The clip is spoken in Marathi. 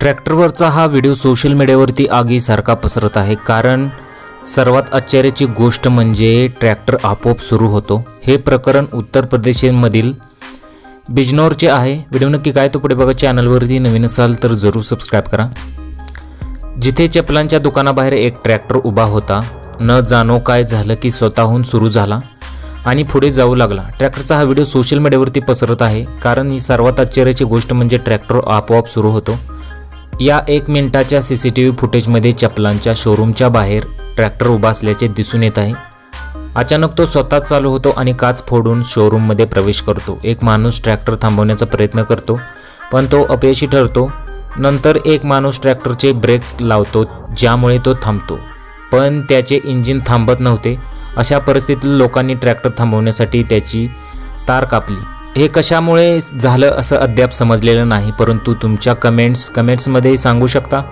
ट्रॅक्टरवरचा हा व्हिडिओ सोशल मीडियावरती आगीसारखा पसरत आहे. कारण सर्वात आश्चर्याची गोष्ट म्हणजे ट्रॅक्टर आपोआप सुरू होतो. हे प्रकरण उत्तर प्रदेशमधील बिजनौरचे आहे. व्हिडिओ नक्की काय तो पुढे बघा. चॅनलवरती नवीन असाल तर जरूर सबस्क्राईब करा. जिथे चपलांच्या दुकानाबाहेर एक ट्रॅक्टर उभा होता. न जाणो काय झालं की स्वतःहून सुरू झाला. आणि पुढे जाऊ लागला. ट्रॅक्टरचा हा व्हिडिओ सोशल मीडियावरती पसरत आहे. कारण ही सर्वात आश्चर्याची गोष्ट म्हणजे ट्रॅक्टर आपोआप सुरू होतो. या एक मिनिटाच्या सी सी टी व्ही फुटेजमध्ये चपलांच्या शोरूमच्या बाहेर ट्रॅक्टर उभा असल्याचे दिसून येत आहे. अचानक तो स्वतःच चालू होतो आणि काच फोडून शोरूममध्ये प्रवेश करतो. एक माणूस ट्रॅक्टर थांबवण्याचा प्रयत्न करतो पण तो अपयशी ठरतो. नंतर एक माणूस ट्रॅक्टरचे ब्रेक लावतो ज्यामुळे तो थांबतो. पण त्याचे इंजिन थांबत नव्हते. अशा परिस्थितीत लोकांनी ट्रॅक्टर थांबवण्यासाठी त्याची तार कापली. हे कशामुळे झालं असं अद्याप समजलेलं नाही परंतु तुमच्या कमेंट्स कमेंट्समध्ये सांगू शकता?